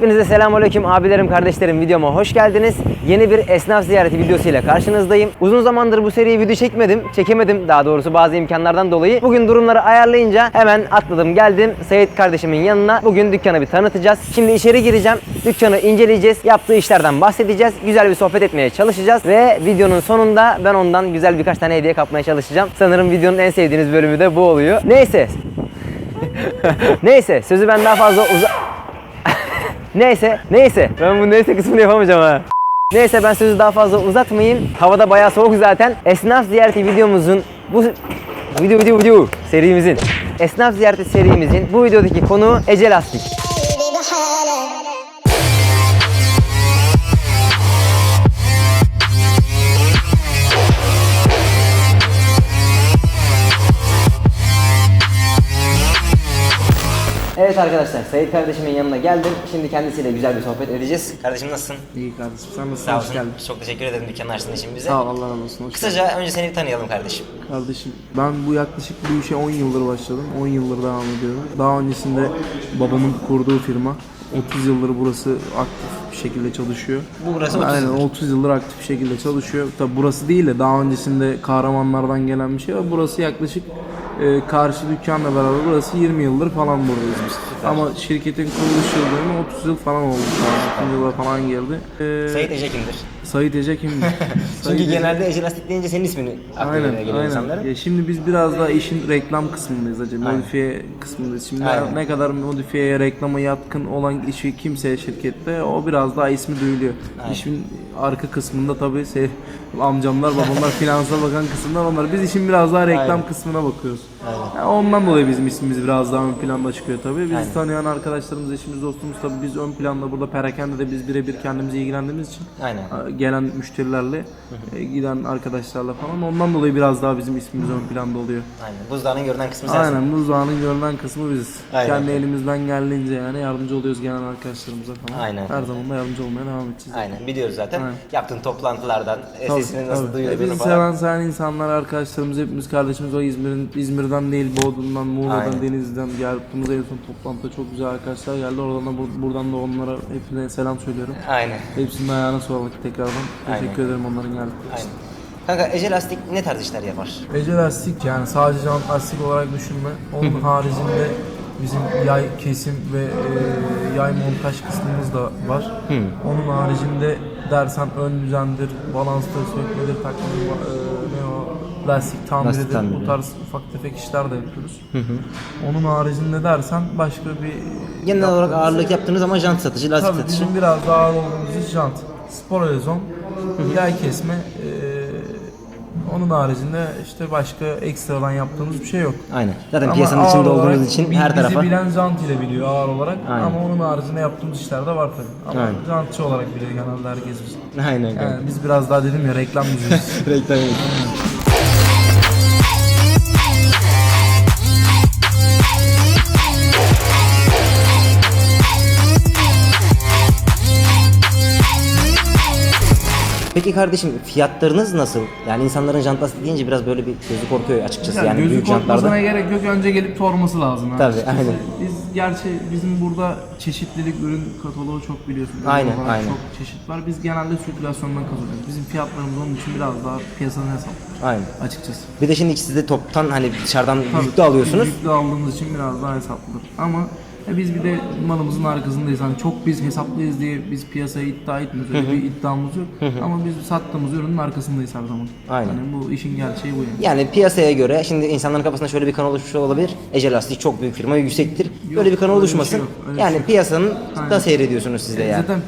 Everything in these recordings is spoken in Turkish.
Hepinize selamünaleyküm abilerim, kardeşlerim videoma hoş geldiniz. Yeni bir esnaf ziyareti videosuyla karşınızdayım. Uzun zamandır bu seriyi video çekmedim, çekemedim daha doğrusu bazı imkanlardan dolayı. Bugün durumları ayarlayınca hemen atladım geldim Sait kardeşimin yanına. Bugün dükkanı bir tanıtacağız. Şimdi içeri gireceğim, dükkanı inceleyeceğiz, yaptığı işlerden bahsedeceğiz, güzel bir sohbet etmeye çalışacağız ve videonun sonunda ben ondan güzel birkaç tane hediye kapmaya çalışacağım. Sanırım videonun en sevdiğiniz bölümü de bu oluyor. Neyse. Neyse sözü ben daha fazla uza... Neyse, neyse. Ben bu neyse kısmını yapamayacağım ha. Neyse ben sözü daha fazla uzatmayayım. Havada bayağı soğuk zaten. Esnaf ziyareti videomuzun bu video video video serimizin esnaf ziyareti serimizin bu videodaki konu Ece Lastik. Evet arkadaşlar, Sayit kardeşimin yanına geldim. Şimdi kendisiyle güzel bir sohbet edeceğiz. Kardeşim nasılsın? İyi kardeşim sen nasılsın? Sağ Hoş geldin. Çok teşekkür ederim dükkanı açtığın için bize. Sağ ol Allah razı olsun. Hoş Kısaca önce seni bir tanıyalım kardeşim. Kardeşim ben bu yaklaşık bu işe 10 yıldır başladım. 10 yıldır devam ediyorum. Daha öncesinde babamın kurduğu firma 30 yıldır burası aktif bir şekilde çalışıyor. Bu burası 30 Aynen yıldır. 30 yıldır aktif bir şekilde çalışıyor. Tabi burası değil de daha öncesinde kahramanlardan gelen bir şey var. Burası yaklaşık e, karşı dükkanla beraber burası 20 yıldır falan buradayız biz. Ama şirketin kuruluş yıllarına 30 yıl falan oldu. an. 30 yıla falan geldi. E, Sayit Ece Sayit Ece kimdir? Çünkü Ece- genelde Ece Lastik deyince senin ismini aklına Aynen, geliyor aynen. insanların. Ya şimdi biz biraz daha işin reklam kısmındayız. Aynen. Modifiye kısmındayız. Şimdi Aynen. ne kadar modifiyeye, reklama yatkın olan işi kimseye şirkette o biraz daha ismi duyuluyor. İşin arka kısmında tabii şey, amcamlar, babamlar finansal bakan kısımlar onlar. Biz işin biraz daha reklam Aynen. kısmına bakıyoruz. Aynen. Yani ondan dolayı bizim ismimiz biraz daha ön planda çıkıyor tabii. Biz Aynen. tanıyan arkadaşlarımız, eşimiz, dostumuz tabii biz ön planda burada perakende de biz birebir kendimizi ilgilendiğimiz için Aynen. Gelen müşterilerle, e, giden arkadaşlarla falan ondan dolayı biraz daha bizim ismimiz ön planda oluyor. Aynen. Buzdağının görünen kısmı sensin. Aynen buzdağının görünen kısmı biziz. Aynen. Kendi elimizden geldiğince yani yardımcı oluyoruz gelen arkadaşlarımıza falan. Aynen. Her zaman da yardımcı olmaya devam edeceğiz. Aynen biliyoruz zaten. Aynen. Yaptığın toplantılardan, Tabii, sesini nasıl tabii. duyuyorsun E, falan. seven seven insanlar, arkadaşlarımız, hepimiz kardeşimiz o İzmir'in İzmir'den değil, Bodrum'dan, Muğla'dan, Aynen. Denizli'den yaptığımız en son toplantıda çok güzel arkadaşlar geldi. Oradan da bur- buradan da onlara hepsine selam söylüyorum. Aynen. Hepsinin ayağına sağlık tekrardan. Teşekkür ederim onların geldikleri için. Aynen. Kanka Ece Lastik ne tarz işler yapar? Ece lastik yani sadece jant lastik olarak düşünme. Onun haricinde bizim yay kesim ve e, yay montaj kısmımız da var. Onun haricinde dersen ön düzendir, balanstır, sökmedir, takmadır, e, ne o lastik tamiridir. Lastik tamiri. Bu tarz ufak tefek işler de yapıyoruz. Onun haricinde dersen başka bir Genel olarak ağırlık yaptığınız ama jant satıcı, lastik Tabii satıcı. bizim biraz daha ağır olduğumuz iş jant, spor elezon, yay kesme. e, onun haricinde işte başka ekstradan yaptığımız bir şey yok. Aynen. Zaten Ama piyasanın ağır içinde olarak olduğunuz için bi- her tarafa. Bizi bilen jant ile biliyor ağır olarak Aynen. ama onun haricinde yaptığımız işler de var tabii. Ama Aynen. jantçı olarak biliyor genelde herkes bizi. Aynen. Yani biz biraz daha dedim ya reklam yüzüyüz. Reklam Peki kardeşim fiyatlarınız nasıl? Yani insanların jant lastik deyince biraz böyle bir gözü korkuyor açıkçası yani, Yani gözü büyük korkmasına jantlarda. gerek yok önce gelip sorması lazım. yani. Tabii, aynen. Biz gerçi bizim burada çeşitlilik ürün kataloğu çok biliyorsunuz. Aynen, olarak aynen. Çok çeşit var. Biz genelde sirkülasyondan kazanıyoruz. Bizim fiyatlarımız onun için biraz daha piyasanın hesaplı Aynen. açıkçası. Bir de şimdi siz de toptan hani dışarıdan Tabii, yüklü alıyorsunuz. Yüklü aldığımız için biraz daha hesaplıdır. Ama e, biz bir de malımızın arkasındayız. Hani çok biz hesaplıyız diye biz piyasaya iddia etmiyoruz. Öyle bir iddiamız yok. Ama biz sattığımız ürünün arkasındayız her zaman. Aynen. Yani bu işin gerçeği bu yani. Yani piyasaya göre şimdi insanların kafasında şöyle bir kanal oluşmuş olabilir. Ece Lastik çok büyük firma yüksektir. Böyle bir kanal öyle bir şey oluşmasın. yok, öyle bir yani şey yok. piyasanın Aynen. da seyrediyorsunuz siz de yani. Zaten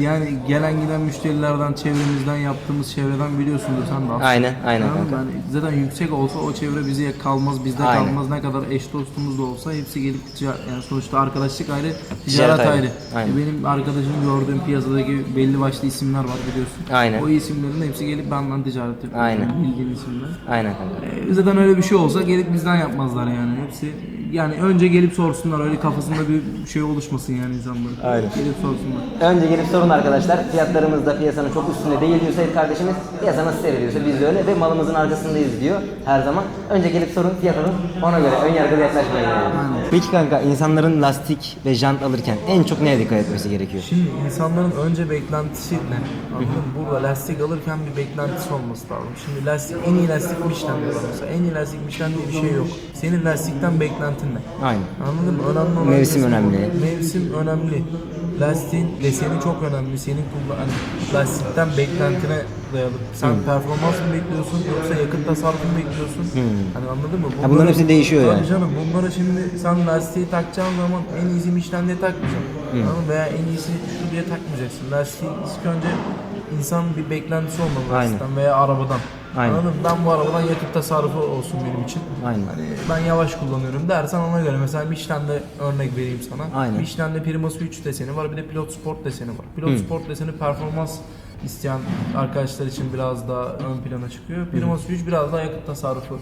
yani gelen giden müşterilerden, çevremizden yaptığımız çevreden biliyorsundur sen de aslında. Aynen, aynen Anladın mı? kanka. Yani zaten yüksek olsa o çevre bize kalmaz, bizde Aynen. kalmaz. Ne kadar eş dostumuz da olsa hepsi gelip ticaret, yani sonuçta arkadaşlık ayrı, Ticaret ticaret ayrı. ayrı. Aynen. E benim arkadaşım gördüğüm piyasadaki belli başlı isimler var biliyorsun. Aynen. O isimlerin hepsi gelip benden ticaret yapıyor. Aynen. Yani bildiğin isimler. Aynen kanka. E, zaten öyle bir şey olsa gelip bizden yapmazlar yani. Hepsi yani önce gelip sorsunlar öyle kafasında bir şey oluşmasın yani insanların. Aynen. Gelip sorsunlar. Önce gelip sorun arkadaşlar. Fiyatlarımız da piyasanın çok üstünde değil diyor Sait kardeşimiz. Piyasa nasıl seyrediyorsa biz de öyle ve malımızın arkasındayız diyor her zaman. Önce gelip sorun fiyat alın. Ona göre ön yargılı yaklaşmayın yani. Peki kanka insanların lastik ve jant alırken en çok neye dikkat etmesi gerekiyor? Şimdi insanların önce beklentisi ne? Anladın mı? Burada lastik alırken bir beklentisi olması lazım. Şimdi lastik en iyi lastik Michelin diyorlar mesela. En iyi lastik Michelin diye bir şey yok. Senin lastikten beklentin ne? Aynen. Anladın mı? Önemli olan Mevsim kısım önemli. Mevsim önemli. Lastiğin deseni çok önemli. Senin kullan hani lastikten beklentine dayalı. Sen performans mı bekliyorsun yoksa yakıt tasarrufu mu bekliyorsun? Hani anladın mı? Ha, bunların hepsi değişiyor Tabii yani. canım bunları şimdi sen lastiği takacağın zaman en iyisi Michelin diye takmayacaksın. Anladın mı? Veya en iyisi şu diye takmayacaksın. Lastiği ilk önce insanın bir beklentisi olmalı Aynen. veya arabadan. Aynen. Anladın mı? Ben bu arabadan yakıt tasarrufu olsun benim için. Aynen. Hani ben yavaş kullanıyorum dersen ona göre mesela Michelin'de örnek vereyim sana. Aynen. Michelin'de Primus 3 deseni var bir de Pilot Sport deseni var. Pilot Sport deseni performans isteyen arkadaşlar için biraz daha ön plana çıkıyor. Primus 3 biraz daha yakıt tasarrufu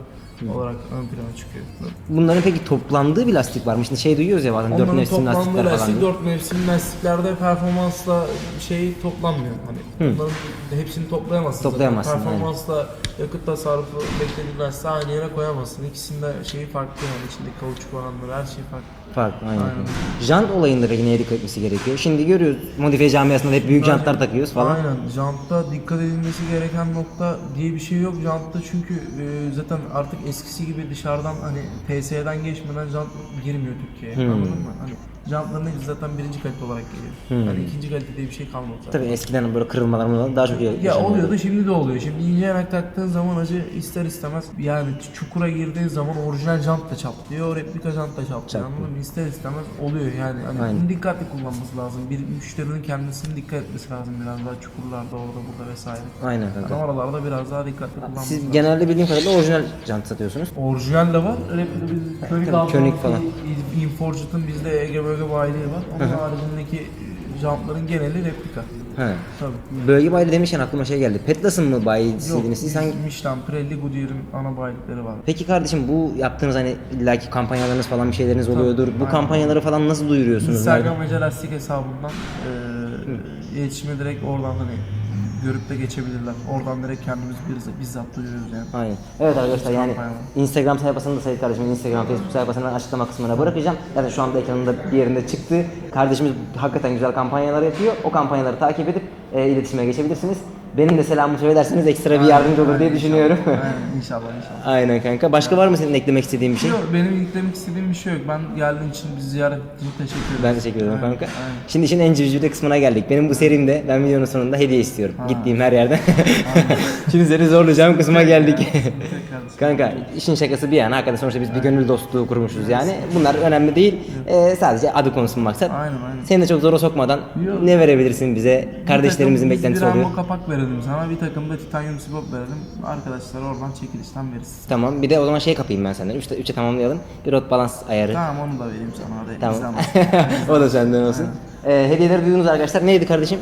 olarak ön plana çıkıyor. Bunların peki toplandığı bir lastik var mı? Şimdi şey duyuyoruz ya bazen dört Onların mevsim toplamda lastikler falan lastik diye. 4 mevsim lastiklerde performansla şey toplanmıyor. Hani bunların hepsini toplayamazsın. zaten. Toplayamazsın, aynen. Performansla yakıt tasarrufu beklediğin lastiği aynı yere koyamazsın. İkisinde şeyi farklı yani içindeki kauçuk oranları her şey farklı. Farklı aynen. Aynen. Jant olayında peki neye dikkat etmesi gerekiyor? Şimdi görüyoruz modifiye camiasında hep büyük jantlar takıyoruz falan. Aynen. Jantta dikkat edilmesi gereken nokta diye bir şey yok jantta çünkü e, zaten artık eskisi gibi dışarıdan hani PS'den geçmeden jant girmiyor Türkiye'ye. Hmm. Anladın mı? Hani jantların hepsi zaten birinci kalite olarak geliyor. Hani ikinci kalite diye bir şey kalmadı zaten. Tabii eskiden böyle kırılmalar mırılmalar daha çok Ya oluyordu şimdi de oluyor. Şimdi ince yanak taktığın zaman acı ister istemez yani çukura girdiğin zaman orijinal jant da çatlıyor, replika jant da çatlıyor. Anladın mı? İster istemez oluyor yani. Hani Aynen. bunu dikkatli kullanması lazım. Bir müşterinin kendisinin dikkat etmesi lazım biraz daha çukurlarda orada burada vesaire. Aynen Yani kanka. oralarda biraz daha dikkatli kullanması Siz lazım. genelde bildiğim kadarıyla orijinal jant satıyorsunuz. Orijinal de var. Replika biz König falan. Inforged'ın bizde Ege Bölge Bayiliği var. Onun haricindeki jantların geneli replika. He. Tabii. Bölge bayili demişken aklıma şey geldi. Petlas'ın mı bayisiydiniz siz? Hangi... Michelin, Pirelli, Goodyear'ın ana bayilikleri var. Peki kardeşim bu yaptığınız hani illaki kampanyalarınız falan bir şeyleriniz oluyordur. Bu aynen. kampanyaları falan nasıl duyuruyorsunuz? Instagram Ece Lastik hesabından e, iletişime direkt oradan hani görüp de geçebilirler. Oradan direkt kendimiz bizzat, bizzat duyuruyoruz yani. Aynen. Evet arkadaşlar yani. Instagram sayfasını da Sayın kardeşimin Instagram, Facebook sayfasını açıklama kısmına bırakacağım. Zaten şu anda ekranında bir yerinde çıktı. Kardeşimiz hakikaten güzel kampanyalar yapıyor. O kampanyaları takip edip e, iletişime geçebilirsiniz. Benim de selamımı söylerseniz ekstra bir yardımcı olur diye düşünüyorum. Aynen inşallah inşallah. Aynen kanka. Başka var mı senin eklemek istediğin bir şey? Yok benim yüklemek istediğim bir şey yok. Ben geldiğin için bizi ziyaret ettiğin için teşekkür ederim. Ben teşekkür ederim Aynen, kanka. aynen. Şimdi işin en civcivli kısmına geldik. Benim bu serimde ben videonun sonunda hediye istiyorum. Gittiğim her yerden. Şimdi seni zorlayacağım kısma geldik. Kanka işin şakası bir yana hakikaten sonuçta biz bir gönül dostluğu kurmuşuz yani. Bunlar önemli değil. Ee, sadece adı konusunu maksat. Aynen, aynen. Seni de çok zora sokmadan Yok. ne verebilirsin bize? Kardeşlerimizin Bir beklentisi bir oluyor. ammo kapak verelim sana. Bir takım da titanyum sibop verelim. Arkadaşlar oradan çekilişten veririz. Tamam bir de o zaman şey kapayım ben senden. Üçte, üçe tamamlayalım. Bir rot balans ayarı. Tamam onu da vereyim sana. Tamam. Tamam. o da senden olsun. Ee, hediyeleri duydunuz arkadaşlar. Neydi kardeşim?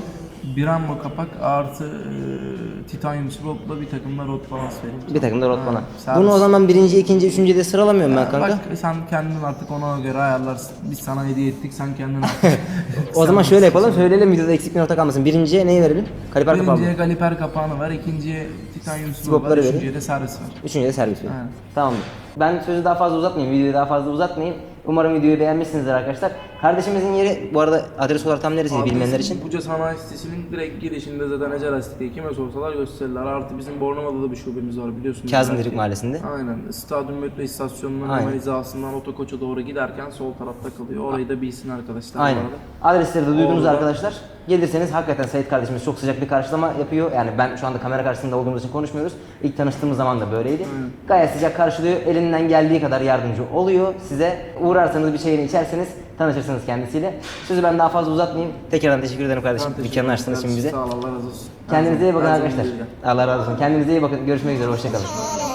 Bir ammo kapak artı e, titanyum sibopla bir takım da rot balans vereyim. Bir takım da rot bana. servis. Bunu o zaman birinci, ikinci, üçüncü de sıralamıyorum ben kanka. Bak sen kendin artık ona göre ayarlarsın. Biz sana hediye ettik sen kendin artık. O zaman şöyle yapalım. Söyleyelim videoda eksik bir nokta kalmasın. Birinciye neyi verelim? Kaliper kapağı mı? Birinciye kaliper kapağını ver, ikinciye titanyum Sibopları ver, verin. üçüncüye de servis ver. Üçüncüye de servis verin. Aynen. Tamam. Ben sözü daha fazla uzatmayayım. Videoyu daha fazla uzatmayayım. Umarım videoyu beğenmişsinizdir arkadaşlar. Kardeşimizin yeri bu arada adres olarak tam neresi bilmeyenler için? Buca Sanayi Sitesi'nin direkt girişinde zaten Ece Lastik'te kime sorsalar gösterirler. Artı bizim Bornova'da da bir şubemiz var biliyorsunuz. Kazım belki. Derik Mahallesi'nde. Aynen. Stadyum metro istasyonunun Aynen. hemen hizasından otokoça doğru giderken sol tarafta kalıyor. Orayı da bilsin arkadaşlar. bu Aynen. arada. Adresleri de duydunuz Orada- arkadaşlar. Gelirseniz hakikaten Sait kardeşimiz çok sıcak bir karşılama yapıyor. Yani ben şu anda kamera karşısında olduğumuz için konuşmuyoruz. İlk tanıştığımız zaman da böyleydi. Gayet sıcak karşılıyor. Elinden geldiği kadar yardımcı oluyor size. Uğrarsanız bir şeyini içerseniz tanışırsınız kendisiyle. Sözü ben daha fazla uzatmayayım. Tekrardan teşekkür ederim kardeşim. Teşekkür Dükkanını açtığınız için bize. Sağ ol Allah razı olsun. Kendinize iyi bakın Her zaman arkadaşlar. bilgi. Allah razı olsun. Kendinize iyi bakın. Görüşmek üzere. Hoşçakalın.